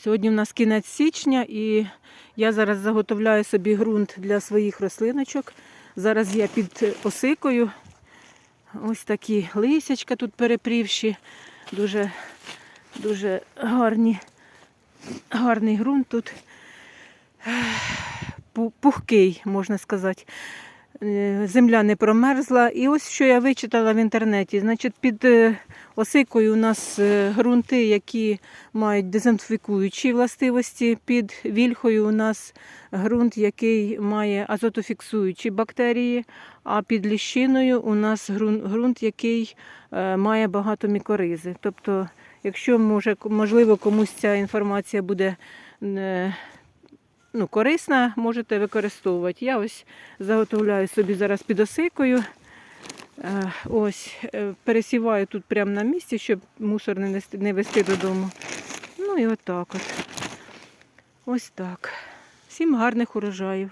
Сьогодні в нас кінець січня і я зараз заготовляю собі ґрунт для своїх рослиночок. Зараз я під осикою. Ось такі лисячка тут перепрівші. Дуже, дуже гарні, гарний ґрунт тут. Пухкий, можна сказати. Е, Земля не промерзла. І ось що я вичитала в інтернеті. Значить, під е, осикою у нас е, ґрунти, які мають дезінфікуючі властивості. Під вільхою у нас ґрунт, який має азотофіксуючі бактерії, а під ліщиною у нас ґрунт, який має багато мікоризи. Тобто, якщо може, можливо комусь ця інформація буде ну, корисна, можете використовувати. Я ось заготовляю собі зараз під осикою. Е, Ось, е, пересіваю тут прямо на місці, щоб мусор не, нести, не вести додому. Ну і отак от. Ось так. Всім гарних урожаїв.